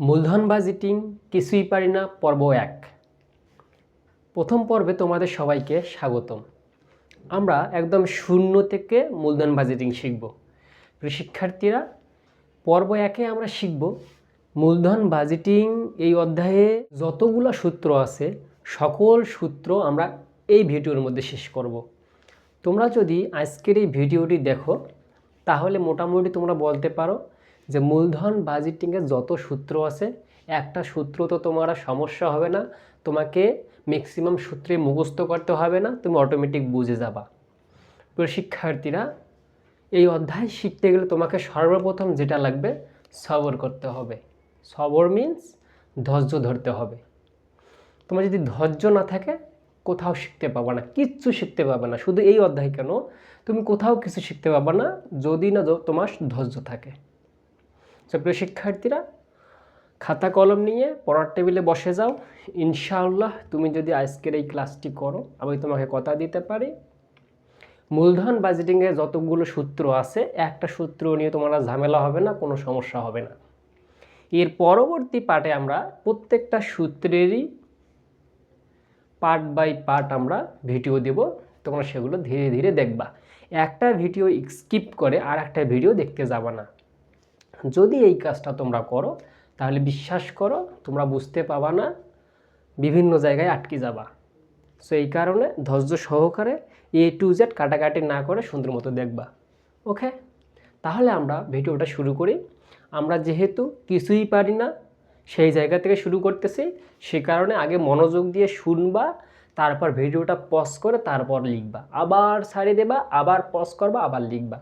মূলধন বাজেটিং কিছুই পারি না, পর্ব এক। প্রথম পর্বে তোমাদের সবাইকে স্বাগতম। আমরা একদম শূন্য থেকে মূলধন বাজেটিং শিখব। শিক্ষার্থীরা পর্ব একে আমরা শিখব। মূলধন বাজেটিং এই অধ্যায়ে যতগুলো সূত্র আছে, সকল সূত্র আমরা এই ভিডিওর মধ্যে শেষ করব। তোমরা যদি আজকের এই ভিডিওটি দেখো, তাহলে মোটামুটি তোমরা বলতে পারো যে মূলধন বাজেটিংয়ের যত সূত্র আছে, একটা সূত্র তো তোমার সমস্যা হবে না। তোমাকে ম্যাক্সিমাম সূত্রে মুখস্থ করতে হবে না, তুমি অটোমেটিক বুঝে যাবা। প্রিয় শিক্ষার্থীরা, এই অধ্যায় শিখতে গেলে তোমাকে সর্বপ্রথম যেটা লাগবে, সবর করতে হবে। সবর মিন্স ধৈর্য ধরতে হবে। তোমার যদি ধৈর্য না থাকে, কোথাও শিখতে পাবা না, কিচ্ছু শিখতে পাবে না, শুধু এই অধ্যায় কেন, তুমি কোথাও কিছু শিখতে পাবা না, যদি না তোমার ধৈর্য থাকে। প্রিয় শিক্ষার্থীরা খাতা কলম নিয়ে পড়ার টেবিলে বসে যাও। ইনশাআল্লাহ, তুমি যদি আজকের এই ক্লাসটি করো, আমি তোমাকে কথা দিতে পারি। মূলধন বাজেটিংয়ে যতগুলো সূত্র আছে, একটা সূত্র নিয়ে তোমার ঝামেলা হবে না, কোনো সমস্যা হবে না। এর পরবর্তী পার্টে আমরা প্রত্যেকটা সূত্রেরই পার্ট বাই পার্ট আমরা ভিডিও দেব, তোমরা সেগুলো ধীরে ধীরে দেখবা। একটা ভিডিও স্কিপ করে আর একটা ভিডিও দেখতে যাবা না। যদি এই কাজটা তোমরা করো, তাহলে বিশ্বাস করো তোমরা বুঝতে পাবা না বিভিন্ন জায়গায় আটকে যাবা। সো এই কারণে ধৈর্য সহকারে এ টু জেড কাটাকাটি না করে সুন্দর মতো দেখবা। ওকে তাহলে আমরা ভিডিওটা শুরু করি। আমরা যেহেতু কিছুই পারি না, সেই জায়গা থেকে শুরু করতেছি। সে কারণে আগে মনোযোগ দিয়ে শুনবা, তারপর ভিডিওটা পজ করে তারপর লিখবা। আবার ছাড়িয়ে দেবা, আবার পজ করবা, আবার লিখবা।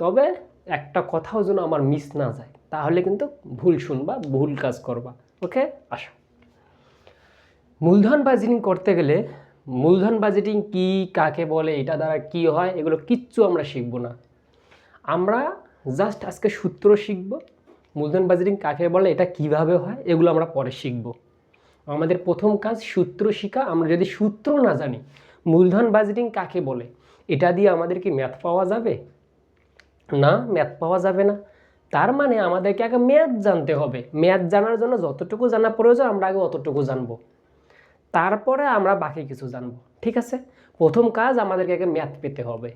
তবে একটা কথাও যেন আমার মিস না যায়, তাহলে কিন্তু ভুল শুনবা, ভুল কাজ করবা। ওকে আসো। মূলধন বাজেটিং করতে গেলে, মূলধন বাজেটিং কি, কাকে বলে, এটা দ্বারা কি হয়, এগুলো কিচ্ছু আমরা শিখব না। আমরা জাস্ট আজকে সূত্র শিখব, মূলধন বাজেটিং কাকে বলে, এটা কীভাবে হয়, এগুলো আমরা পরে শিখব। আমাদের প্রথম কাজ সূত্র শিখা, আমরা যদি সূত্র না জানি, মূলধন বাজেটিং কাকে বলে, এটা দিয়ে আমাদের কি ম্যাথ পাওয়া যাবে? না, ম্যাথ পাওয়া যাবে না। তার মানে আমাদেরকে আগে ম্যাথ জানতে হবে। ম্যাথ জানার জন্য যতটুকু জানা প্রয়োজন, আমরা আগে অতটুকু জানব। তারপরে আমরা বাকি কিছু জানব, ঠিক আছে? প্রথম কাজ আমাদেরকে আগে ম্যাথ পেতে হবে,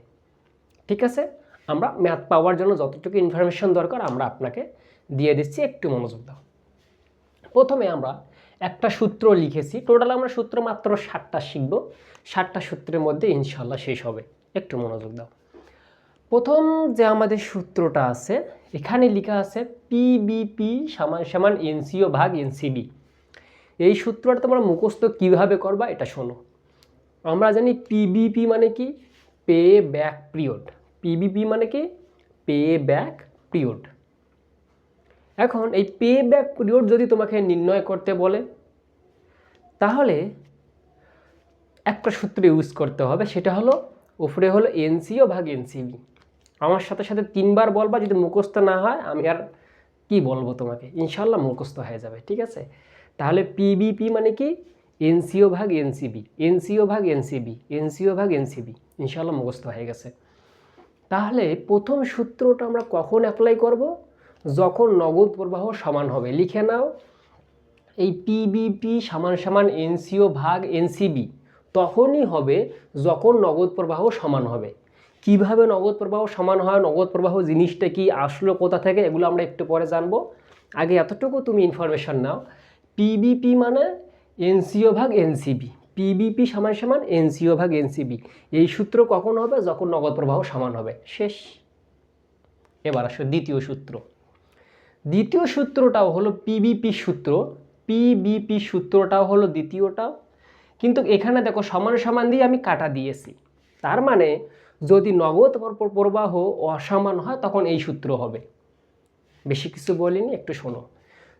ঠিক আছে? আমরা ম্যাথ পাওয়ার জন্য যতটুকু ইনফরমেশন দরকার, আমরা আপনাকে দিয়ে দিচ্ছি, একটু মনোযোগ দাও। প্রথমে আমরা একটা সূত্র লিখেছি। টোটাল আমরা সূত্র মাত্র ষাটটা শিখব। ষাটটা সূত্রের মধ্যে ইনশাল্লাহ শেষ হবে। একটু মনোযোগ দাও। প্রথম যে আমাদের সূত্রটা আছে, এখানে লেখা আছে পিবিপি সমান সমান এনসিও ভাগ এনসিবি এই সূত্রটা তোমরা মুখস্থ কীভাবে করবা এটা শোনো। আমরা জানি পিবিপি মানে কি? পে ব্যাক পিরিয়ড পিবিপি মানে কি? পে ব্যাক পিরিয়ড এখন এই পে ব্যাক পিরিয়ড যদি তোমাকে নির্ণয় করতে বলে, তাহলে একটা সূত্র ইউজ করতে হবে, সেটা হলো, উপরে হলো এনসিও ভাগ এনসিবি আমার সাথে সাথে তিনবার বলবা, যদি মুখস্থ না হয়, আমি আর কি বলব তোমাকে? ইনশাল্লাহ মুখস্থ হয়ে যাবে, ঠিক আছে? তাহলে পিবিপি মানে কি? এনসিও ভাগ এনসিবি এনসিও ভাগ এনসিবি এনসিও ভাগ এনসিবি ইনশাল্লাহ মুখস্থ হয়ে গেছে। তাহলে প্রথম সূত্রটা আমরা কখন অ্যাপ্লাই করব? যখন নগদ প্রবাহ সমান হবে। লিখে নাও, এই পিবিপি সমান সমান এনসিও ভাগ এনসিবি তখনই হবে যখন নগদ প্রবাহ সমান হবে। কীভাবে নগদ প্রবাহ সমান হয়, নগদ প্রবাহ জিনিসটা কি, আসলো কোথা থেকে, এগুলো আমরা একটু পরে জানব। আগে এতটুকু তুমি ইনফরমেশন নাও। পিবিপি মানে এনসিও ভাগ এনসিবি পিবিপি সমান সমান এনসিও ভাগ এনসিবি এই সূত্র কখন হবে? যখন নগদ প্রবাহ সমান হবে। শেষ। এবার আসো দ্বিতীয় সূত্র। দ্বিতীয় সূত্রটাও হলো পিবিপি সূত্র। পিবিপি সূত্রটাও হলো দ্বিতীয়টাও কিন্তু এখানে দেখো সমান সমান দিয়ে আমি কাটা দিয়েছি। তার মানে যদি নগদ প্রবাহ অসমান হয়, তখন এই সূত্র হবে। বেশি কিছু বলিনি, একটু শোনো।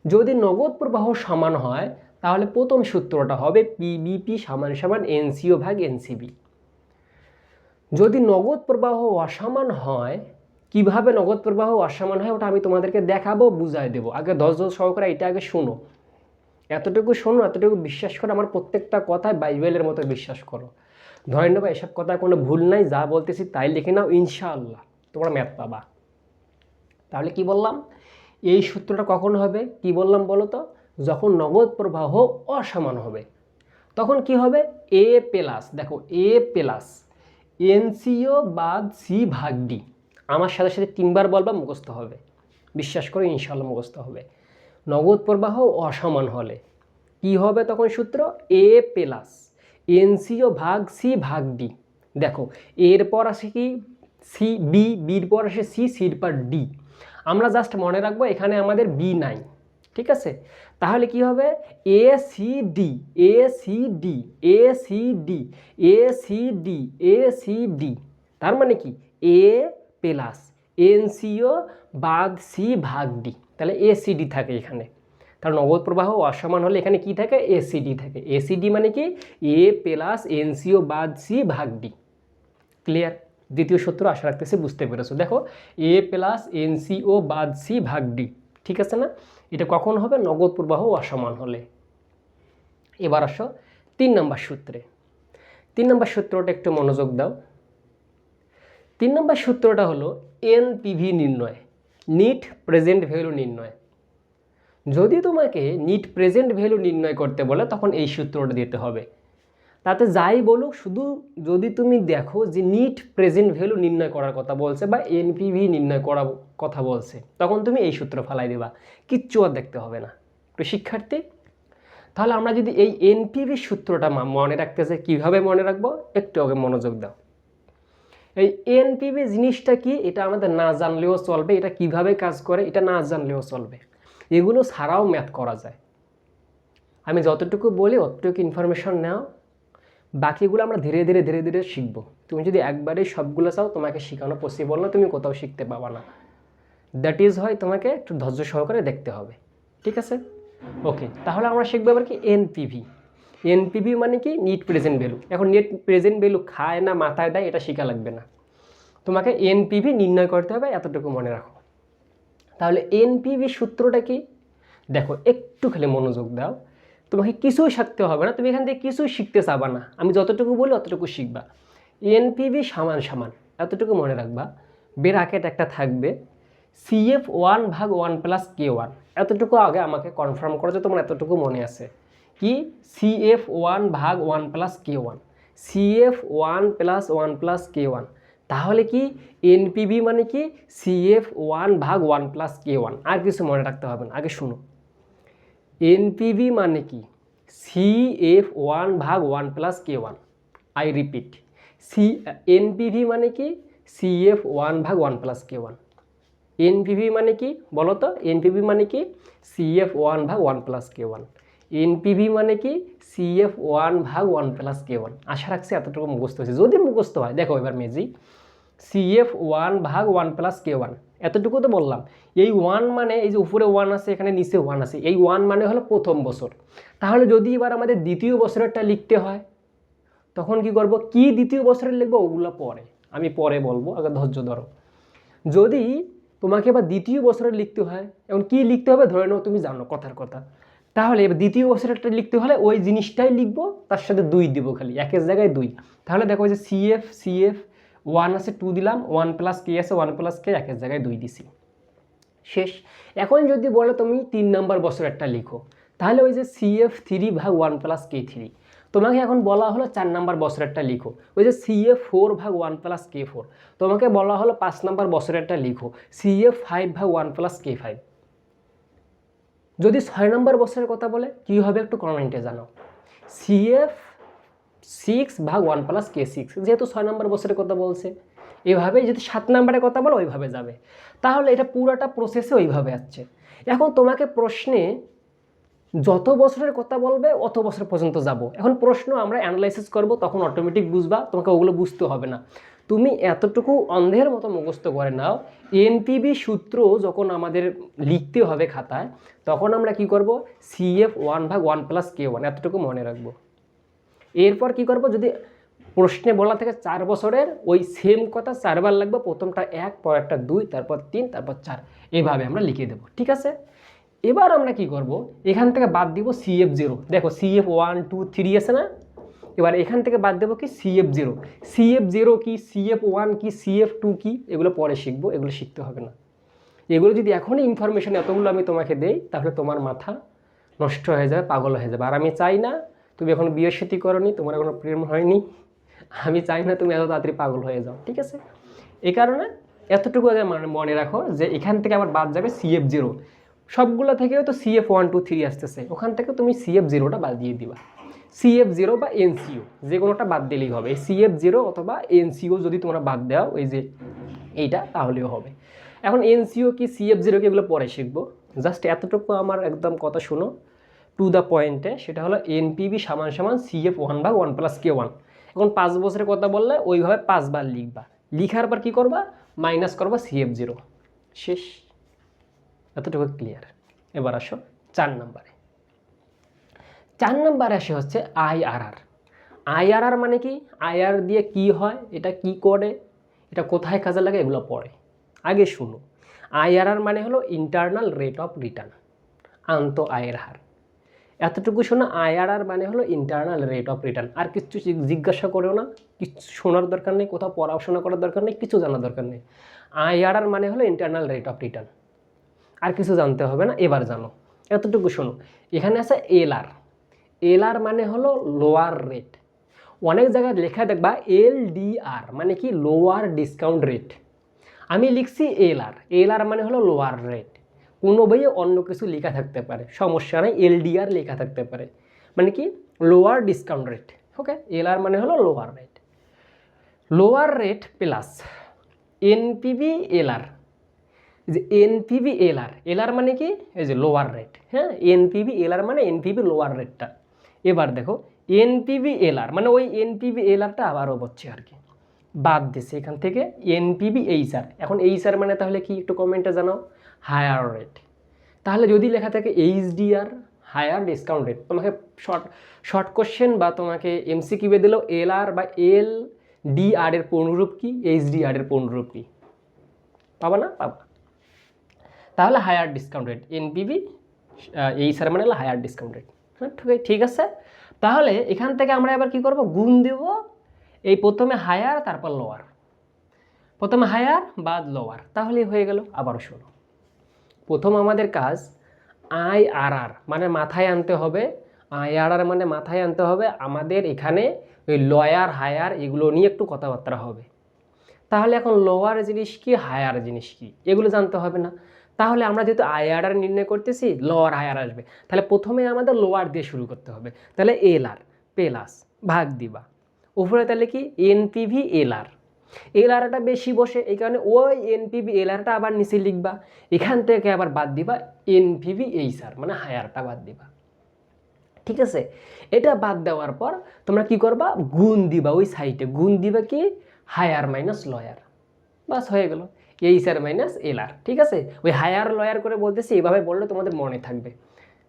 যদি নগদ প্রবাহ সমান হয়, তাহলে প্রথম সূত্রটা হবে পিবিপি সমান সমান এনসিও ভাগ এনসিবি যদি নগদ প্রবাহ অসমান হয়, কীভাবে নগদ প্রবাহ অসমান হয়, ওটা আমি তোমাদেরকে দেখাবো, বুঝাই দেবো। আগে দশ দশ সহকারে এটা আগে শোনো। এতটুকু শোনো, এতটুকু বিশ্বাস করো আমার প্রত্যেকটা কথায় বাইবেলের মতো বিশ্বাস করো। নেব, এসব কথা কোনো ভুল নাই, যা বলতেছি তাই লিখে নাও, ইনশাআল্লাহ। তোমরা ম্যাথ পাবা। তাহলে কি বললাম? এই সূত্রটা কখন হবে? কি বললাম বলো তো? যখন নগদ প্রবাহ অসমান হবে। তখন কি হবে? এ প্লাস দেখো এ প্লাস এনসিও বাদ সি ভাগ ডি আমার সাথে সাথে তিনবার বলবা, মুখস্থ হবে। বিশ্বাস করে ইনশাল্লাহ মুখস্থ হবে। নগদ প্রবাহ অসমান হলে কি হবে তখন সূত্র? এ প্লাস এনসিও ভাগ সি ভাগ ডি। দেখো, এরপর আসে কি? সি, বি, বির পর আসে সি, সির পর ডি। আমরা জাস্ট মনে রাখব এখানে আমাদের বি নাই, ঠিক আছে? তাহলে কি হবে? A, C, D, A, C, D, A, C, D, A, C, D, A, C, D. তার মানে কি? এ প্লাস এনসিও বাদ সি ভাগ ডি। তাহলে এসিডি থাকে এখানে। তাহলে নগদ প্রবাহ অসমান হলে এখানে কি থাকে? এসিডি থাকে। এসিডি মানে কি? এ প্লাস এনসিও বাদ সি ভাগ ডি ক্লিয়ার দ্বিতীয় সূত্র আশা রাখতেছে বুঝতে পেরেছ। দেখো এ প্লাস এনসিও বাদ সি ভাগ ডি ঠিক আছে না? এটা কখন হবে? নগদ প্রবাহ অসমান হলে। এবার আসো তিন নম্বর সূত্রে। তিন নম্বর সূত্রটা একটু মনোযোগ দাও। তিন নম্বর সূত্রটা হলো এনপিভি নির্ণয়। নিট প্রেজেন্ট ভ্যালু নির্ণয়। যদি তোমাকে নিট প্রেজেন্ট ভ্যালু নির্ণয় করতে বলে, তখন এই সূত্রটা দিতে হবে। তাতে যাই বলুক, শুধু যদি তুমি দেখো যে নিট প্রেজেন্ট ভ্যালু নির্ণয় করার কথা বলছে বা এনপিভি নির্ণয় করার কথা বলছে, তখন তুমি এই সূত্র ফালাই দেবা। কিচ্ছু আর দেখতে হবে না। তো শিক্ষার্থী, তাহলে আমরা যদি এই এনপিভি সূত্রটা মনে রাখতে চাই, কীভাবে মনে রাখব? একটু আগে মনোযোগ দাও। এই এনপিভি জিনিসটা কি? এটা আমাদের না জানলেও চলবে, এটা কীভাবে কাজ করে, এটা না জানলেও চলবে। এগুলো ছাড়াও ম্যাথ করা যায়। আমি যতটুকু বলি, অতটুকু ইনফরমেশন নাও। বাকিগুলো আমরা ধীরে ধীরে ধীরে ধীরে শিখব। তুমি যদি একবারেই সবগুলো চাও, তোমাকে শেখানো পসিবল না, তুমি কোথাও শিখতে পাবা না। দ্যাট ইজ হয় তোমাকে একটু ধৈর্য সহকারে দেখতে হবে। ঠিক আছে? ওকে তাহলে আমরা শিখব এবার কি এনপিভি এনপিভি মানে কি? নিট প্রেজেন্ট ভ্যালু এখন নেট প্রেজেন্ট ভ্যালু খায় না, মাথায় দেয়, এটা শেখা লাগবে না। তোমাকে এনপিভি নির্ণয় করতে হবে, এতটুকু মনে রাখো। তাহলে এনপিভি সূত্রটা কি? দেখো, একটু খালি মনোযোগ দাও। তোমাকে কিছুই শিখতে হবে না, তুমি এখান থেকে কিছুই শিখতে চাবা না। আমি যতটুকু বলি অতটুকু শিখবা। এনপিভি সমান সমান, এতটুকু মনে রাখবা। বেরাকেট একটা থাকবে সিএফ ওয়ান ভাগ ওয়ান প্লাস কে ওয়ান এতটুকু আগে আমাকে কনফার্ম করা যে তোমার এতটুকু মনে আছে। কি? সিএফ ওয়ান ভাগ one plus K one CF one plus one plus K one তাহলে কি এনপিবি মানে কি সিএফ ওয়ান ভাগ ওয়ান প্লাস কে ওয়ান আর কিছু মনে রাখতে হবে না, আগে শুনো। এনপিভি মানে কি? সি এফ ওয়ান ভাগ one plus K one I repeat C NPV মানে কি? সি এফ ওয়ান ভাগ one plus K one NPV মানে কি? বলো তো এনপিভি মানে কি? সি এফ ওয়ান ভাগ one plus K one NPV মানে কি? সি এফ ওয়ান ভাগ ওয়ান প্লাস কে ওয়ান আশা রাখছি এতটুকু মুখস্থ হয়েছে। যদি মুখস্থ হয়, দেখো এবার মেজি সিএফ ওয়ান ভাগ ওয়ান প্লাস কে ওয়ান এতটুকু তো বললাম। এই ওয়ান মানে এই যে উপরে ওয়ান আছে, এখানে নিচে ওয়ান আছে। এই ওয়ান মানে হলো প্রথম বছর। তাহলে যদি এবার আমাদের দ্বিতীয় বছরেরটা লিখতে হয়, তখন কি করব? কি দ্বিতীয় বছরের লিখব? ওগুলো পরে। আমি পরে বলব, আগে ধৈর্য ধরো। যদি তোমাকে এবার দ্বিতীয় বছরের লিখতে হয়, এখন কি লিখতে হবে? ধরে নাও তুমি জানো, কথার কথা। তাহলে দ্বিতীয় বছরেরটা লিখতে হলে ওই জিনিসটাই লিখব, তার সাথে দুই দিব খালি, একের জায়গায় দুই। তাহলে দেখো যে সিএফ সিএফ ওয়ান আছে টু দিলাম ওয়ান প্লাস কে আছে ওয়ান প্লাস কে একের জায়গায় দুই দিছি। শেষ। এখন যদি বলো তুমি তিন নাম্বার বছরেরটা লিখো, তাহলে ওই যে সিএফ থ্রি ভাগ ওয়ান প্লাস কে থ্রি তোমাকে এখন বলা হলো চার নাম্বার বছরেরটা লিখো। ওই যে সিএফ ফোর ভাগ ওয়ান প্লাস কে ফোর তোমাকে বলা হলো পাঁচ নাম্বার বছরেরটা লিখো। সিএফ ফাইভ ভাগ ওয়ান প্লাস কে ফাইভ যদি ছয় নম্বর বছরের কথা বলে, কী হবে একটু কমেন্টে জানাও। সিএফ সিক্স ভাগ ওয়ান প্লাস কে সিক্স যেহেতু ছয় নম্বর বছরের কথা বলছে এভাবে যদি সাত নম্বরের কথা বলো, ওইভাবে যাবে। তাহলে এটা পুরোটা প্রসেসে ওইভাবে আসছে। এখন তোমাকে প্রশ্নে যত বছরের কথা বলবে, অত বছর পর্যন্ত যাব। এখন প্রশ্ন আমরা অ্যানালাইসিস করব, তখন অটোমেটিক বুঝবা, তোমাকে ওগুলো বুঝতে হবে না। তুমি এতটুকু অন্ধের মতো মুখস্থ করে নাও। এনপিবি সূত্র যখন আমাদের লিখতে হবে খাতায়, তখন আমরা কি করব? সিএফ ওয়ান ভাগ ওয়ান প্লাস কে ওয়ান এতটুকু মনে রাখব। এরপর কি করব? যদি প্রশ্নে বলা থেকে চার বছরের, ওই সেম কথা চারবার লাগবে, প্রথমটা এক পর একটা দুই, তারপর তিন, তারপর চার। এভাবে আমরা লিখে দেবো, ঠিক আছে? এবার আমরা কি করব? এখান থেকে বাদ দিব সিএফ জিরো দেখো সিএফ ওয়ান টু থ্রি আছে না? এবার এখান থেকে বাদ দেবো কি সিএফ জিরো সিএফ জিরো কি সিএফ ওয়ান কি সিএফ টু কি, এগুলো পরে শিখব, এগুলো শিখতে হবে না। এগুলো যদি এখনই ইনফরমেশন এতগুলো আমি তোমাকে দেই, তাহলে তোমার মাথা নষ্ট হয়ে যাবে, পাগল হয়ে যাবে। আর আমি চাই না তুমি এখন বিয়ে সাথী করনি, তোমার এখনও প্রেম হয়নি। আমি চাই না তুমি এত তাড়াতাড়ি পাগল হয়ে যাও, ঠিক আছে? এই কারণে এতটুকু আগে মানে রাখো যে এখান থেকে আবার বাদ যাবে সিএফ জিরো সবগুলো থেকেও তো সিএফ ওয়ান টু থ্রি আসতেছে। ওখান থেকে তুমি সিএফ জিরোটা বাদ দিয়ে দিবা। সিএফ জিরো বা এনসিও যে কোনোটা বাদ দিলেই হবে। সিএফ জিরো অথবা এনসিও যদি তোমরা বাদ দাও ওই যে এইটা, তাহলেও হবে। এখন এনসিও কি সিএফ জিরো কি এগুলো পরে শিখব? জাস্ট এতটুকু আমার একদম কথা শুনো। টু দ্য পয়েন্টে সেটা হলো এনপিবি সমান সমান সিএফ ওয়ান বা ওয়ান প্লাস কে ওয়ান এখন পাঁচ বছরের কথা বললে, ওইভাবে পাঁচবার লিখবা। লিখার পর কী করবা? মাইনাস করবা সিএফ জিরো শেষ। এতটুকু ক্লিয়ার এবার আসো চার নম্বরে। চার নম্বরে আসে হচ্ছে আইআরআর আইআরআর মানে কি? আইআর দিয়ে কি হয়? এটা কি করে? এটা কোথায় কাজে লাগে? এগুলো পড়ে। আগে শুনো। আইআরআর মানে হলো ইন্টারনাল রেট অফ রিটার্ন আন্ত আয়ের হার। এতটুকু শোনো আইআরআর মানে হলো ইন্টারনাল রেট অফ রিটার্ন আর কিছু জিজ্ঞাসা করেও না। কিছু শোনার দরকার নেই, কোথাও পড়াশোনা করার দরকার নেই, কিছু জানার দরকার নেই। আইআরআর মানে হলো ইন্টারনাল রেট অফ রিটার্ন আর কিছু জানতে হবে না, এবার জানো। এতটুকু শোনো। এখানে আছে এলআর এলআর মানে হলো লোয়ার রেট অনেক জায়গায় লেখা দেখবা এল ডিআর মানে কি লোয়ার ডিসকাউন্ট রেট আমি লিখছি এলআর এলআর মানে হলো লোয়ার রেট কোনো বইয়ে অন্য কিছু লেখা থাকতে পারে। সমস্যা নেই এলডিআর লেখা থাকতে পারে। মানে কি? Lower discount rate okay LR মানে হলো lower rate lower rate plus NPV LR যে এনপিবি এলআর এলআর মানে কি? এই যে লোয়ার রেট হ্যাঁ? এনপিবি এলআর মানে এনপিবি লোয়ার রেটটা এবার দেখো এনপিবি এলআর মানে ওই এনপিবি এলআরটা আবারও বলছে আর কি। বাদ দিছে এখান থেকে এনপিবি এইচআর এখন এইচআর মানে তাহলে কি একটু কমেন্টে জানাও? হায়ার রেট তাহলে যদি লেখা থাকে এইচডিআর হায়ার ডিসকাউন্ট রেট তোমাকে শর্ট শর্ট কোশ্চেন বা তোমাকে এমসিকিউবে দিলেও এল আর বা এল ডি আর এর পূর্ণরূপ কি? এইচডিআর এর পূর্ণরূপ কি? পাবা না? পাবা। তাহলে হায়ার ডিসকাউন্ট রেট এনপিবি এই স্যার মানে হলো হায়ার ডিসকাউন্ট রেট ঠিক আছে ঠিক আছে। তাহলে এখান থেকে আমরা এবার কি করব? গুণ দেব। এই প্রথমে হায়ার তারপর লোয়ার প্রথমে হায়ার বাদ লোয়ার তাহলে হয়ে গেল। আবারও শোনো প্রথম আমাদের কাজ আই আর আর মানে মাথায় আনতে হবে। আই আর আর মানে মাথায় আনতে হবে। আমাদের এখানে ওই লয়ার হায়ার এগুলো নিয়ে একটু কথাবার্তা হবে। তাহলে এখন লোয়ার জিনিস কি? হায়ার জিনিস কি? এগুলো জানতে হবে না। তাহলে আমরা যেহেতু আইআর নির্ণয় করতেছি লোয়ার হায়ার আসবে। তাহলে প্রথমে আমাদের লোয়ার দিয়ে শুরু করতে হবে। তাহলে এল আর প্লাস ভাগ দিবা। উপরে তাহলে কি? এনপিভি এল আর এল আরটা বেশি বসে, এই কারণে ওই এনপিভি এল আরটা আবার নিচে লিখবা। এখান থেকে আবার বাদ দিবা এনপিভি এইচ আর মানে হায়ারটা বাদ দিবা। ঠিক আছে? এটা বাদ দেওয়ার পর তোমরা কি করবা? গুণ দিবা, ওই সাইডে গুণ দিবা কি? হায়ার মাইনাস লয়ার বাস হয়ে গেল। এইচ আর মাইনাস এল আর ঠিক আছে? ওই হায়ার লয়ার করে বলতেছি, এভাবে বললে তোমাদের মনে থাকবে,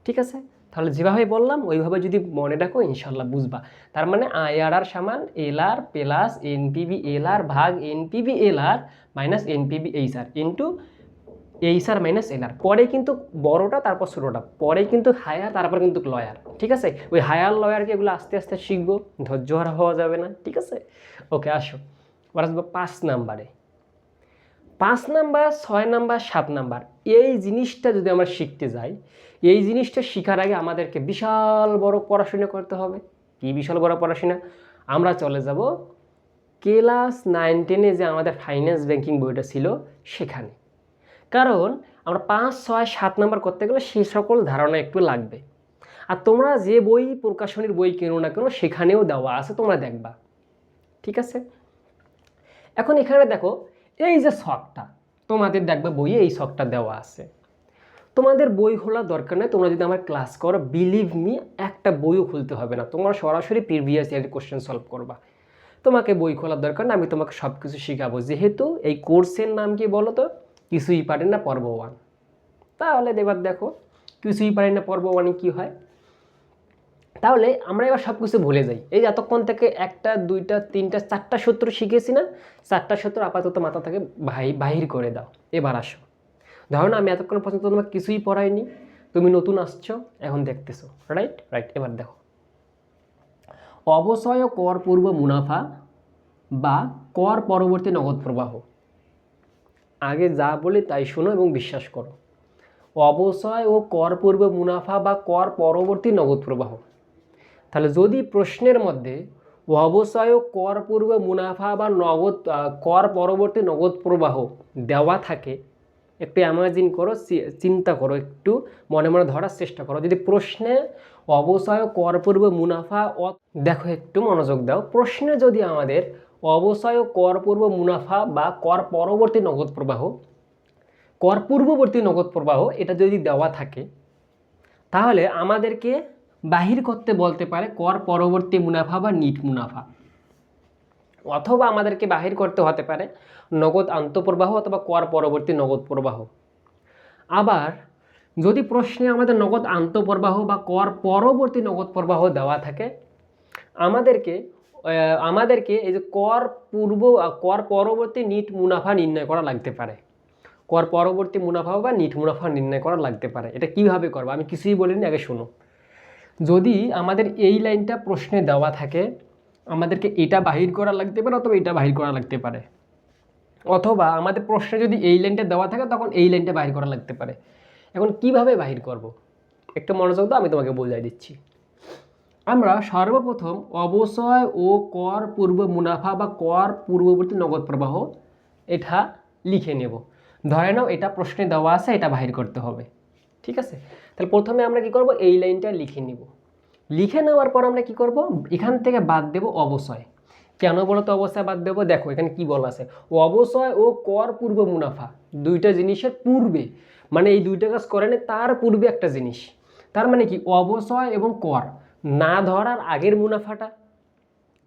ঠিক আছে? তাহলে যেভাবে বললাম, ওইভাবে যদি মনে রাখো ইনশাল্লাহ বুঝবা। তার মানে আইআর আর সমান এল আর প্লাস এনপিবি এল আর ভাগ NPV L R minus NPV H R into H R minus L R পরে কিন্তু বড়টা, তারপর ছোটোটা। পরে কিন্তু হায়ার তারপর কিন্তু লয়ার ঠিক আছে? ওই হায়ার লয়ারকে এগুলো আস্তে আস্তে শিখব, ধৈর্য হওয়া যাবে না, ঠিক আছে? ওকে আসো। আসব পাঁচ নাম্বারে পাঁচ নাম্বার, ছয় নাম্বার, সাত নাম্বার, এই জিনিসটা যদি আমরা শিখতে যাই, এই জিনিসটা শেখার আগে আমাদেরকে বিশাল বড় পড়াশোনা করতে হবে। কি বিশাল বড় পড়াশোনা? আমরা চলে যাব ক্লাস নাইন টেনে যে আমাদের ফাইন্যান্স ব্যাংকিং বইটা ছিল সেখানে। কারণ আমরা পাঁচ, ছয়, সাত নাম্বার করতে গেলে সেই সকল ধারণা একটু লাগবে। আর তোমরা যে বই প্রকাশনীর বই কেনো না কেন সেখানেও দেওয়া আছে, তোমরা দেখবা। ঠিক আছে? এখন এখানে দেখো এই যে শখটা, তোমাদের দেখবে বইয়ে এই শখটা দেওয়া আছে। তোমাদের বই খোলার দরকার নেই, তোমরা যদি আমার ক্লাস করো বিলিভ মি একটা বইও খুলতে হবে না। তোমরা সরাসরি প্রিভিয়াস ইয়ারের কোশ্চেন সলভ করবা। তোমাকে বই খোলার দরকার না আমি তোমাকে সব কিছু শেখাবো। যেহেতু এই কোর্সের নাম কি বলো তো কিছুই পারে না, পর্ব ওয়ান তাহলে এবার দেখো, কিছুই পারে না, পর্ব ওয়ানে কী হয়? তাহলে আমরা এবার সব কিছু ভুলে যাই। এই এতক্ষণ থেকে একটা, দুইটা, তিনটা, চারটা সূত্র শিখেছি না? চারটা সূত্র আপাতত মাথা থেকে ভাই বাহির করে দাও। এবার আসো। ধরো না, আমি এতক্ষণ পর্যন্ত তোমাকে কিছুই পড়াইনি। তুমি নতুন আসছো, এখন দেখতেছো। রাইট রাইট এবার দেখো। অবসয় কর পূর্ব মুনাফা বা কর পরবর্তী নগদ প্রবাহ। আগে যা বলি তাই শোনো এবং বিশ্বাস করো। অবসয় ও কর পূর্ব মুনাফা বা কর পরবর্তী নগদ প্রবাহ। তাহলে যদি প্রশ্নের মধ্যে অবসয় কর পূর্ব মুনাফা বা নগদ কর পরবর্তী নগদ প্রবাহ দেওয়া থাকে, একটু ইমাজিন করো চিন্তা করো, একটু মনে মনে ধরার চেষ্টা করো। যদি প্রশ্নে অবসয় কর পূর্ব মুনাফা দেখো একটু মনোযোগ দাও। প্রশ্নে যদি আমাদের অবসয় কর পূর্ব মুনাফা বা কর পরবর্তী নগদ প্রবাহ, কর পূর্ববর্তী নগদ প্রবাহ এটা যদি দেওয়া থাকে, তাহলে আমাদেরকে বাহির করতে বলতে পারে, কর পরবর্তী মুনাফা বা নিট মুনাফা। অথবা আমাদেরকে বাহির করতে হতে পারে, নগদ আন্তঃপ্রবাহ অথবা কর পরবর্তী নগদ প্রবাহ। আবার, যদি প্রশ্নে আমাদের নগদ আন্তঃপ্রবাহ বা কর পরবর্তী নগদ প্রবাহ দেওয়া থাকে, আমাদেরকে আমাদেরকে এই যে কর পূর্ব, কর পরবর্তী নিট মুনাফা নির্ণয় করা লাগতে পারে। কর পরবর্তী মুনাফা বা নিট মুনাফা নির্ণয় করা লাগতে পারে। এটা কীভাবে করব? আমি কিছুই বলিনি, আগে শোনো। যদি আমাদের এই লাইনটা প্রশ্নে দেওয়া থাকে, আমাদেরকে এটা বাহির করা লাগতে পারে অথবা এটা বাহির করা লাগতে পারে। অথবা আমাদের প্রশ্নে যদি এই লাইনটা দেওয়া থাকে, তখন এই লাইনটা বাহির করা লাগতে পারে। এখন কীভাবে বাহির করব? একটু মনোযোগ দাও, আমি তোমাকে বোঝাই দিচ্ছি। আমরা সর্বপ্রথম অবসয় ও কর পূর্ব মুনাফা বা কর পূর্ববর্তী নগদ প্রবাহ এটা লিখে নেব। ধরে নাও এটা প্রশ্নে দেওয়া আছে, এটা বাহির করতে হবে। ঠিক আছে? তাহলে প্রথমে আমরা কি করব? এই লাইনটা লিখে নিব। লিখে নেওয়ার পর আমরা কি করব? এখান থেকে বাদ দেব অবসয় কেন বলো তো অবস্থায় বাদ দেবো? দেখো, এখানে কি বলা আছে? অবসয় ও কর পূর্ব মুনাফা। দুইটা জিনিসের পূর্বে। মানে এই দুইটা কাজ করে না, তার পূর্বে একটা জিনিস। তার মানে কি? অবসয় এবং কর। না ধরার আগের মুনাফাটা।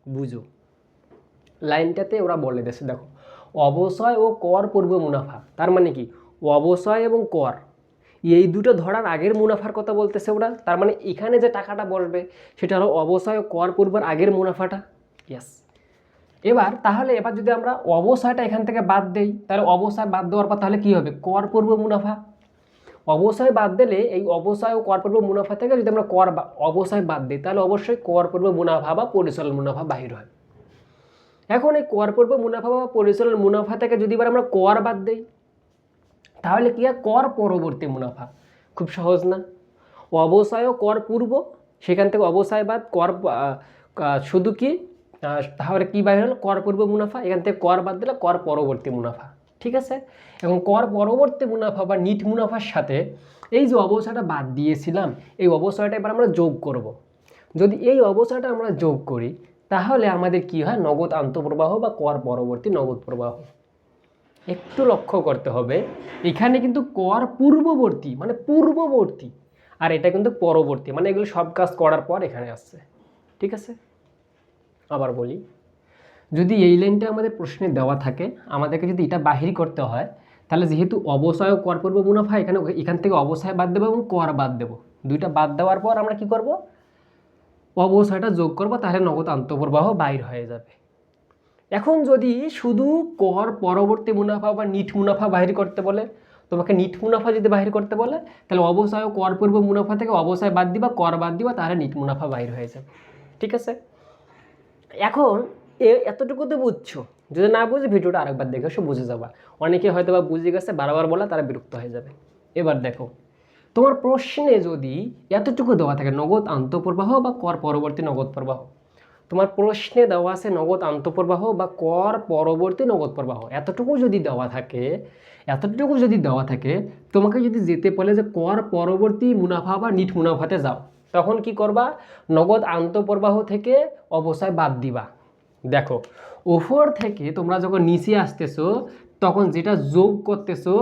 বুঝো? লাইনটাতে ওরা বলে দিয়েছে, দেখো। অবসয় ও কর পূর্ব মুনাফা। তার মানে কি? অবসয় এবং কর। এই দুটো ধরার আগের মুনাফার কথা বলতেছে ওরা, তার মানে এখানে যে টাকাটা বসবে, সেটা হলো অবসয় কর পূর্বের আগের মুনাফাটা। ইয়াস এবার তাহলে, এবার যদি আমরা অবসয়টা এখান থেকে বাদ দেই, তাহলে অবসয় বাদ দেওয়ার পর তাহলে কী হবে? কর পূর্ব মুনাফা। অবসয় বাদ দিলে এই অবসয় ও কর পূর্ব মুনাফা থেকে যদি আমরা কর অবসয় বাদ দিই, তাহলে অবশ্যই কর পূর্ব মুনাফা বা পরিচালন মুনাফা বাহির হয়। এখন এই কর পূর্ব মুনাফা বা পরিচালন মুনাফা থেকে যদি এবার আমরা কর বাদ দেই তাহলে কি কর পরবর্তী মুনাফা? খুব সহজ না। অবসয় কর পূর্ব, সেখান থেকে অবসায় বাদ, কর শুধু কি? তাহলে কী বাইর হলো? কর পূর্ব মুনাফা, এখান থেকে কর বাদ দিলে কর পরবর্তী মুনাফা, ঠিক আছে? এবং কর পরবর্তী মুনাফা বা নিট মুনাফার সাথে এই যে অবসয়টা বাদ দিয়েছিলাম, এই অবসরটা এবার আমরা যোগ করব। যদি এই অবসরটা আমরা যোগ করি, তাহলে আমাদের কি হয়? নগদ আন্তঃপ্রবাহ বা কর পরবর্তী নগদ প্রবাহ। একটু লক্ষ্য করতে হবে, এখানে কিন্তু কর পূর্ববর্তী মানে পূর্ববর্তী, আর এটা কিন্তু পরবর্তী মানে এগুলো সব কাজ করার পর এখানে আসছে, ঠিক আছে? আবার বলি, যদি এই লাইনটা আমাদের প্রশ্নে দেওয়া থাকে, আমাদেরকে যদি এটা বাহির করতে হয়, তাহলে যেহেতু অবসয় কর পূর্ব মুনাফা, এখানে এখান থেকে অবসয় বাদ দেবো এবং কর বাদ দেবো। দুইটা বাদ দেওয়ার পর আমরা কি করব? অবসয়টা যোগ করব, তাহলে নগদ আন্তঃপ্রবাহ বাইর হয়ে যাবে। এখন যদি শুধু কর পরবর্তী মুনাফা বা নিট মুনাফা বাহির করতে বলে, তোমাকে নিট মুনাফা যদি বাহির করতে বলে, তাহলে অবসয় ও কর পূর্ব মুনাফা থেকে অবসয় বাদ দিবা, কর বাদ দিবা, তাহলে নিট মুনাফা বাহির হয়ে যাবে। ঠিক আছে? এখন এতটুকু তো বুঝছ। যদি না বুঝে, ভিডিওটা আরেকবার দেখে এসে বুঝে যাবা। অনেকে হয়তো বা বুঝে গেছে, বারবার বলা তারা বিরক্ত হয়ে যাবে। এবার দেখো, তোমার প্রশ্নে যদি এতটুকু দেওয়া থাকে, নগদ আন্তঃপ্রবাহ বা কর পরবর্তী নগদ প্রবাহ তোমার প্রশ্নে দেওয়া আছে নগদ আন্তঃপ্রবাহ বা কর পরবর্তী নগদ প্রবাহ। এতটুকু যদি দেওয়া থাকে, এতটুকু যদি দেওয়া থাকে, তোমাকে যদি যেতে বলে যে কর পরবর্তী মুনাফা বা নিট মুনাফাতে যাও, তখন কি করবা? নগদ আন্তঃপ্রবাহ থেকে অবস্থায় বাদ দিবা। দেখো, ওপর থেকে তোমরা যখন নিচে আসতেছো, তখন যেটা যোগ করতেছো,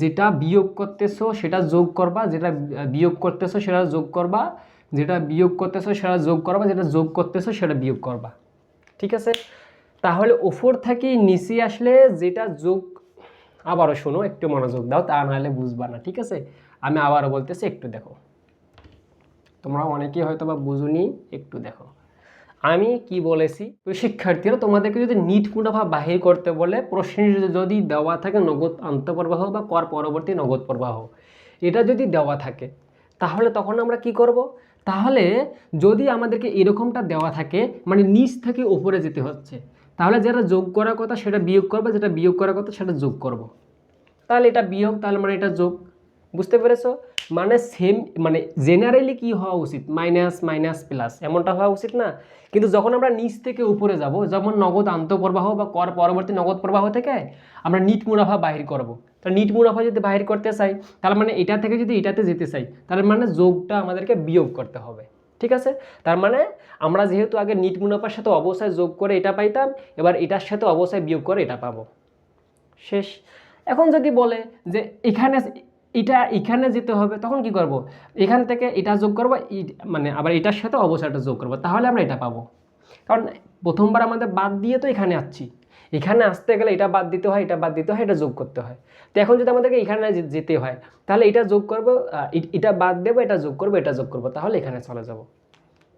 যেটা বিয়োগ করতেছো, সেটা যোগ করবা, যেটা বিয়োগ করতেছো, সেটা যোগ করবা। যেটা বিয়োগ করতেছো, সেটা যোগ করবা, যেটা যোগ করতেছো, সেটা বিয়োগ করবা। ঠিক আছে? তাহলে ওপর থেকে নিচে আসলে যেটা যোগ, আবারও শোনো, একটু মনোযোগ দাও, তা নাহলে বুঝবা না, ঠিক আছে? আমি আবারও বলতেছি, একটু দেখো। তোমরা অনেকেই হয়তো বা বুঝুনি, একটু দেখো। আমি কি বলেছি? তো শিক্ষার্থীরা, তোমাদেরকে যদি নিট মুনাফা বাহির করতে বলে প্রশ্নে যদি দেওয়া থাকে, নগদ আন্তঃপ্রবাহ বা কর পরবর্তী নগদ প্রবাহ, এটা যদি দেওয়া থাকে, তাহলে তখন আমরা কি করব? তাহলে যদি আমাদেরকে এরকমটা দেওয়া থাকে মানে নিচ থেকে ওপরে যেতে হচ্ছে, তাহলে যেটা যোগ করার কথা সেটা বিয়োগ করব, যেটা বিয়োগ করার কথা সেটা যোগ করব। তাহলে এটা বিয়োগ, তাহলে মানে এটা যোগ বুঝতে পেরেছ? মানে সেম মানে জেনারেলি কি হওয়া উচিত? মাইনাস মাইনাস প্লাস এমনটা হওয়া উচিত না? কিন্তু যখন আমরা নিচ থেকে উপরে যাব যেমন নগদ আন্তঃপ্রবাহ বা কর পরবর্তী নগদ প্রবাহ থেকে আমরা নিট মুনাফা বাহির করব। তা নিট মুনাফা যদি বাহির করতে চাই, তার মানে এটা থেকে যদি এটাতে যেতে চাই, তার মানে যোগটা আমাদেরকে বিয়োগ করতে হবে। ঠিক আছে? তার মানে আমরা যেহেতু আগে নিট মুনাফার সাথে অবস্থায় যোগ করে এটা পাইতাম, এবার এটার সাথে অবস্থায় বিয়োগ করে এটা পাবো। শেষ। এখন যদি বলে যে এখানে এটা এখানে যেতে হবে, তখন কি করব? এখান থেকে এটা যোগ করব মানে আবার এটার সাথে অবস্থাটা যোগ করব, তাহলে আমরা এটা পাবো। কারণ প্রথমবার আমাদের বাদ দিয়ে তো এখানে আসছি। এখানে আসতে গেলে এটা বাদ দিতে হয়, এটা বাদ দিতে হয়, এটা যোগ করতে হয়। তো এখন যদি আমাদেরকে এখানে যেতে হয়, তাহলে এটা যোগ করব এটা বাদ দেবো, এটা যোগ করব, এটা যোগ করব, তাহলে এখানে চলে যাব।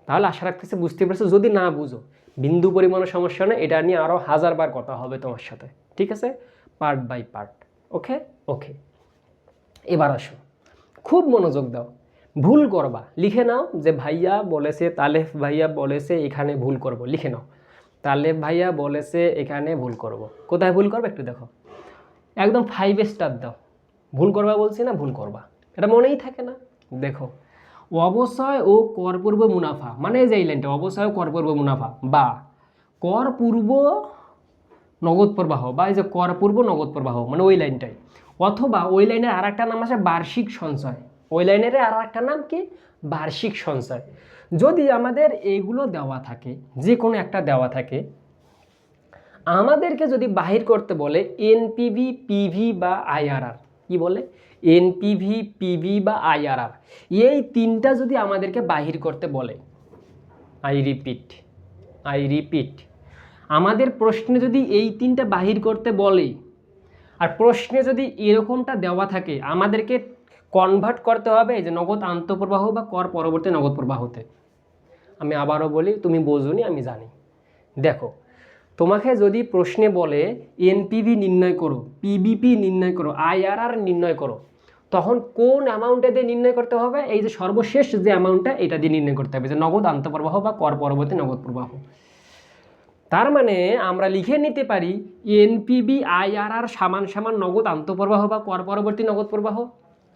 তাহলে আশা রাখতেছি বুঝতে পেরেছ, যদি না বুঝো, বিন্দু পরিমাণের সমস্যা নেই, এটা নিয়ে আরও হাজারবার কথা হবে তোমার সাথে, ঠিক আছে? Part by part okay okay এবার আসো। খুব মনোযোগ দাও। ভুল করবা। লিখে নাও যে ভাইয়া বলেছে তালেফ ভাইয়া বলেছে, এখানে ভুল করব। লিখে নাও। তালেফ ভাইয়া বলেছে, এখানে ভুল করব। কোথায় ভুল করবে একটু দেখো। একদম ফাইভ স্টার দাও। ভুল করবা বলছি না, ভুল করবা। এটা মনেই থাকে না। দেখো। অবশ্যই ও করপূর্ব মুনাফা। মানে এই যে এই লাইনটা অবশ্যই ও করপূর্ব মুনাফা। বা কর পূর্ব নগদ প্রবাহ বা এই যে কর পূর্ব নগদ প্রবাহ মানে ওই লাইনটাই অথবা ওই লাইনের আর একটা নাম আছে বার্ষিক সঞ্চয়। ওই লাইনের আর একটা নাম কি? বার্ষিক সঞ্চয়। যদি আমাদের এইগুলো দেওয়া থাকে যে কোনো একটা দেওয়া থাকে, আমাদেরকে যদি বাহির করতে বলে এনপিভি পিভি বা আইআরআর কি বলে? এনপিভি পিভি বা আইআরআর এই তিনটা যদি আমাদেরকে বাহির করতে বলে আই রিপিট আই রিপিট আমাদের প্রশ্নে যদি এই তিনটা বাহির করতে বলে আর প্রশ্নে যদি এরকমটা দেওয়া থাকে, আমাদেরকে কনভার্ট করতে হবে যে নগদ আন্তঃপ্রবাহ বা কর পরবর্তী নগদ প্রবাহতে। আমি আবারও বলি, তুমি বোঝোনি, আমি জানি। দেখো, তোমাকে যদি প্রশ্নে বলে এনপিভি নির্ণয় করো পিবিপি নির্ণয় করো আইআরআর নির্ণয় করো, তখন কোন অ্যামাউন্টে দিয়ে নির্ণয় করতে হবে? এই যে সর্বশেষ যে অ্যামাউন্টটা এটা দিয়ে নির্ণয় করতে হবে, যে নগদ আন্তঃপ্রবাহ বা কর পরবর্তী নগদ প্রবাহ। তার মানে আমরা লিখে নিতে পারি এনপিবি আইআরআর সমান সমান নগদ আন্তঃপ্রবাহ বা কর পরবর্তী নগদ প্রবাহ।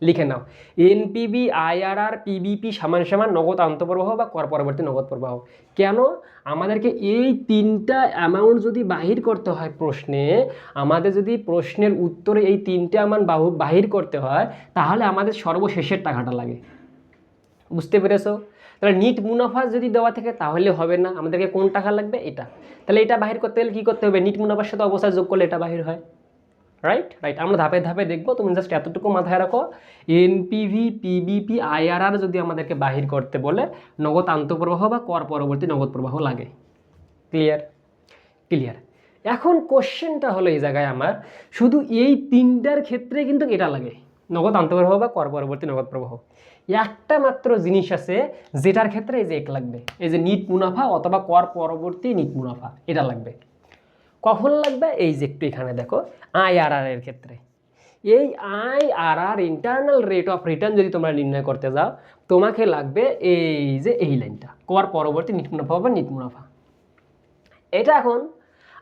লিখে নাও। এনপিবি আইআরআর পিবিপি সমান সমান নগদ আন্তঃপ্রবাহ বা কর পরবর্তী নগদ প্রবাহ। কেন? আমাদেরকে এই তিনটা অ্যামাউন্ট যদি বাহির করতে হয় প্রশ্নে, আমাদের যদি প্রশ্নের উত্তরে এই তিনটা অ্যামাউন্ট বাহু, বাহির করতে হয়, তাহলে আমাদের সর্বশেষের টাকাটা লাগে। বুঝতে পেরেছ? তাহলে নিট মুনাফা যদি দেওয়া থাকে তাহলে হবে না। আমাদেরকে কোন টাকা লাগবে? এটা। তাহলে এটা বাহির করতে গেলে কী করতে হবে? নিট মুনাফার সাথে অবস্থায় যোগ করলে এটা বাহির হয়। রাইট রাইট আমরা ধাপে ধাপে দেখব। তুমি জাস্ট এতটুকু মাথায় রাখো। এনপিভি পিবিপি আইআরআর যদি আমাদেরকে বাহির করতে বলে, নগদ আন্তঃপ্রবাহ বা কর পরবর্তী নগদ প্রবাহ লাগে। ক্লিয়ার ক্লিয়ার এখন কোশ্চেনটা হলো এই জায়গায় আমার। শুধু এই তিনটার ক্ষেত্রে কিন্তু এটা লাগে। নগদ আন্তঃপ্রবাহ বা কর পরবর্তী নগদ প্রবাহ। একটা মাত্র জিনিস আছে যেটার ক্ষেত্রে এই যে এক লাগবে, এই যে নিট মুনাফা অথবা কর পরবর্তী নিট মুনাফা, এটা লাগবে। কখন লাগবে? এই যে একটু এখানে দেখো আইআরআর এর ক্ষেত্রে। এই IRR internal rate of return যদি তোমরা নির্ণয় করতে যাও, তোমাকে লাগবে এই যে এই লাইনটা, কর পরবর্তী নিট মুনাফা বা নিট মুনাফা। এটা এখন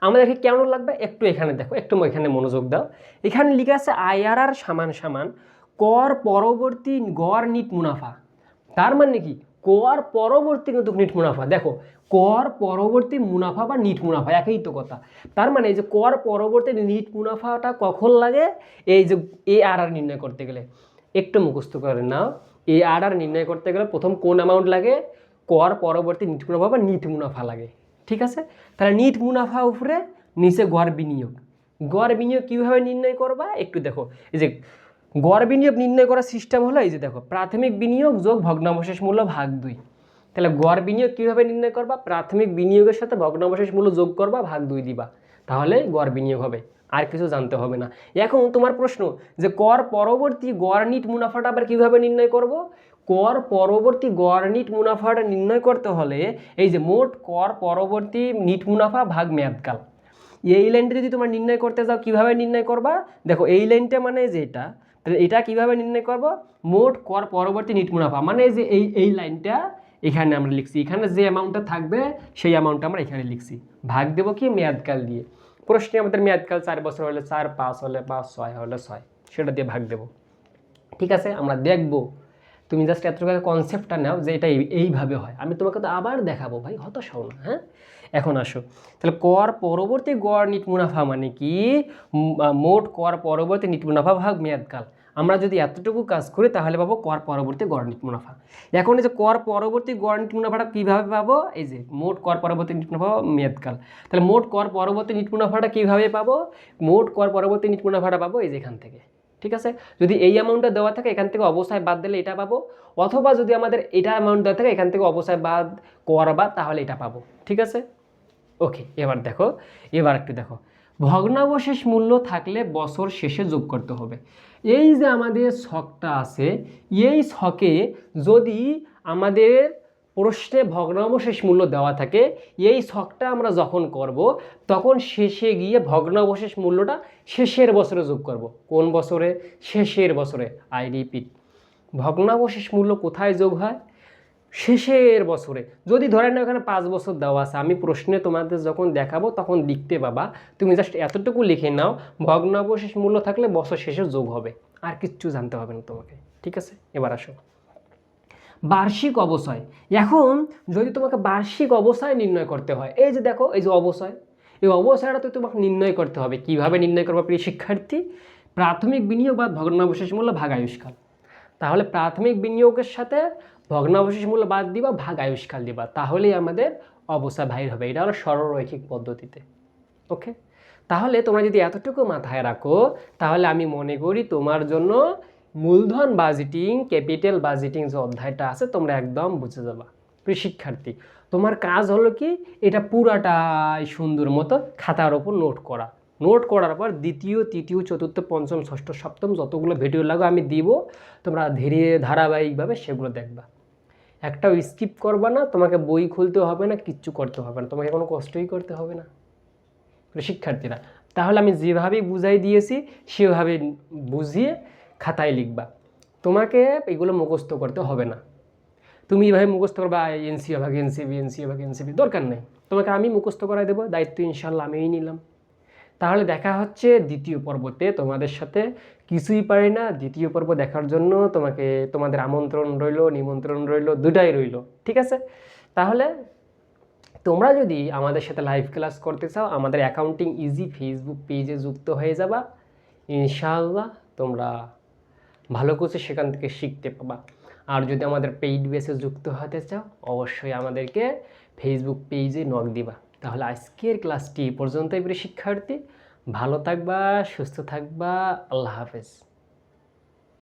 আমাদেরকে কেমন লাগবে? একটু এখানে দেখো, একটু এখানে মনোযোগ দাও। এখানে লিখে আছে, আইআরআর সমান সমান, কর পরবর্তী গড় নিট মুনাফা। তার মানে কি? কর পরবর্তী কিন্তু নিট মুনাফা। দেখো, কর পরবর্তী মুনাফা বা নিট মুনাফা, একই তো কথা। তার মানে এই যে কর পরবর্তী নিট মুনাফাটা কখন লাগে? এই যে এ আর আর নির্ণয় করতে গেলে। একটু মুখস্থ করে নাও। এ আর আর নির্ণয় করতে গেলে প্রথম কোন অ্যামাউন্ট লাগে? কর পরবর্তী নিট মুনাফা বা নিট মুনাফা লাগে। ঠিক আছে? তাহলে নিট মুনাফা উপরে, নিচে গড় বিনিয়োগ। গড় বিনিয়োগ কীভাবে নির্ণয় করবা? একটু দেখো। এই যে গড় বিনিয়োগ নির্ণয় করার সিস্টেম হলো এই যে দেখো, প্রাথমিক বিনিয়োগ যোগ ভগ্নাবশেষ মূল্য ভাগ দুই। তাহলে গড় বিনিয়োগ কীভাবে নির্ণয় করবা? প্রাথমিক বিনিয়োগের সাথে ভগ্নাবশেষ মূল্য যোগ করবা, ভাগ দুই দিবা। তাহলে গড় বিনিয়োগ হবে। আর কিছু জানতে হবে না। এখন তোমার প্রশ্ন যে কর পরবর্তী গড় নিট মুনাফাটা আবার কীভাবে নির্ণয় করব? কর পরবর্তী গড় নিট মুনাফাটা নির্ণয় করতে হলে এই যে মোট কর পরবর্তী নিট মুনাফা ভাগ মেয়াদকাল। এই লাইনটা যদি তোমরা নির্ণয় করতে যাও, কীভাবে নির্ণয় করবা? দেখো, এই লাইনটা মানে যে এটা, তাহলে এটা কীভাবে নির্ণয় করব? মোট কর পরবর্তী নিট মুনাফা মানে যে এই এই লাইনটা এখানে আমরা লিখছি। এখানে যে অ্যামাউন্টটা থাকবে, সেই অ্যামাউন্টটা আমরা এখানে লিখছি। ভাগ দেবো কি? মেয়াদকাল দিয়ে। প্রশ্নে আমাদের মেয়াদকাল চার বছর হলে চার, পাঁচ হলে পাঁচ, ছয় হলে ছয়। সেটা দিয়ে ভাগ দেব। ঠিক আছে? আমরা দেখব। তুমি জাস্ট এতটুকু কনসেপ্টটা নাও যে এটা এই- এইভাবে হয়। আমি তোমাকে তো আবার দেখাবো ভাই, হতাশ হও না হ্যাঁ? এখন আসো। তাহলে কর পরবর্তী গড় নিট মুনাফা মানে কি? মোট কর পরবর্তী নিট মুনাফা ভাগ মেয়াদকাল। আমরা যদি এতটুকু কাজ করি, তাহলে পাবো কর পরবর্তী গড়নিট মুনাফা। এখন এই যে কর পরবর্তী গড় নিট মুনাফাটা কীভাবে পাবো? এই যে মোট কর পরবর্তী নিট মুনাফা মেয়াদকাল। তাহলে মোট কর পরবর্তী নিট মুনাফাটা কীভাবে পাবো? মোট কর পরবর্তী নিট মুনাফাটা পাবো এই যে এখান থেকে। ঠিক আছে? যদি এই অ্যামাউন্টটা দেওয়া থাকে, এখান থেকে অবস্থায় বাদ দিলে এটা পাবো। অথবা যদি আমাদের এটা অ্যামাউন্ট দেওয়া থাকে, এখান থেকে অবস্থায় বাদ, কর বাদ, তাহলে এটা পাবো। ঠিক আছে? ওকে এবার দেখো, এবার একটু দেখো। ভগ্নাবশেষ মূল্য থাকলে বছর শেষে যোগ করতে হবে। এই যে আমাদের ছকটা আছে, এই ছকে যদি আমাদের প্রশ্নে ভগ্নাবশেষ মূল্য দেওয়া থাকে, এই ছকটা আমরা যখন করব, তখন শেষে গিয়ে ভগ্নাবশেষ মূল্যটা শেষের বছরে যোগ করব। কোন বছরে? শেষের বছরে। I repeat. ভগ্নাবশেষ মূল্য কোথায় যোগ হয়? শেষের বছরে। যদি ধরে নাও এখানে পাঁচ বছর দেওয়া আছে, আমি প্রশ্নে তোমাদের যখন দেখাবো তখন লিখতে পাবা। তুমি জাস্ট এতটুকু লিখে নাও, ভগ্নাবশেষ মূল্য থাকলে বছর শেষে যোগ হবে। আর কিচ্ছু জানতে হবে না তোমাকে, ঠিক আছে? এবার আসো। বার্ষিক অবসয়। এখন যদি তোমাকে বার্ষিক অবসয় নির্ণয় করতে হয়, এই যে দেখো, এই যে অবসয়, এই অবসয়টা তো তোমাকে নির্ণয় করতে হবে। কীভাবে নির্ণয় করবে, প্রিয় শিক্ষার্থী? প্রাথমিক বিনিয়োগ বা ভগ্নাবশেষ মূল্য ভাগ আয়ুষ্কাল তাহলে প্রাথমিক বিনিয়োগের সাথে ভগ্নাবশেষ মূল্য বাদ দিবা, ভাগ আয়ুষ্কাল দিবা, তাহলেই আমাদের অবস্থা বাহির হবে। এটা হলো সরলরৈখিক পদ্ধতিতে। ওকে? তাহলে তোমরা যদি এতটুকু মাথায় রাখো, তাহলে আমি মনে করি তোমার জন্য মূলধন বাজেটিং ক্যাপিটাল বাজেটিং যে অধ্যায়টা আছে, তোমরা একদম বুঝে যাবা। প্রিয় শিক্ষার্থী, তোমার কাজ হলো কি? এটা পুরাটাই সুন্দর মতো খাতার ওপর নোট করা। নোট করার পর দ্বিতীয়, তৃতীয়, চতুর্থ, পঞ্চম, ষষ্ঠ, সপ্তম যতগুলো ভিডিও লাগো আমি দিব। তোমরা ধীরে ধারাবাহিকভাবে সেগুলো দেখবা। একটাও স্কিপ করবা না, তোমাকে বই খুলতে হবে না, কিচ্ছু করতে হবে না, তোমাকে কোনো কষ্টই করতে হবে না। শিক্ষার্থীরা, তাহলে আমি যেভাবে বুঝাই দিয়েছি সেভাবে বুঝিয়ে খাতায় লিখবা। তোমাকে এগুলো মুখস্থ করতে হবে না। তুমি এইভাবে মুখস্থ করবা এনসি ভাগ এনসিবি এনসি ভাগ এনসিবি দরকার নেই। তোমাকে আমি মুখস্থ করাই দেবো, দায়িত্ব ইনশাল্লাহ আমিই নিলাম। তাহলে দেখা হচ্ছে দ্বিতীয় পর্বতে তোমাদের সাথে। কিছুই পারি না, দ্বিতীয় পর্ব দেখার জন্য তোমাকে, তোমাদের আমন্ত্রণ রইল, নিমন্ত্রণ রইল, দুটাই রইল, ঠিক আছে? তাহলে তোমরা যদি আমাদের সাথে লাইভ ক্লাস করতে চাও, আমাদের অ্যাকাউন্টিং ইজি ফেসবুক পেজে যুক্ত হয়ে যাবা। ইনশাআল্লাহ তোমরা ভালো কিছু সেখান থেকে শিখতে পাবা। আর যদি আমাদের পেইড বেসে যুক্ত হতে চাও, অবশ্যই আমাদেরকে ফেসবুক পেজে নক দিবা। তাহলে আজকের ক্লাসটি পর্যন্ত পর্যন্তই প্রিয় শিক্ষার্থী। ভালো থাকবা সুস্থ থাকবা। আল্লাহ হাফেজ।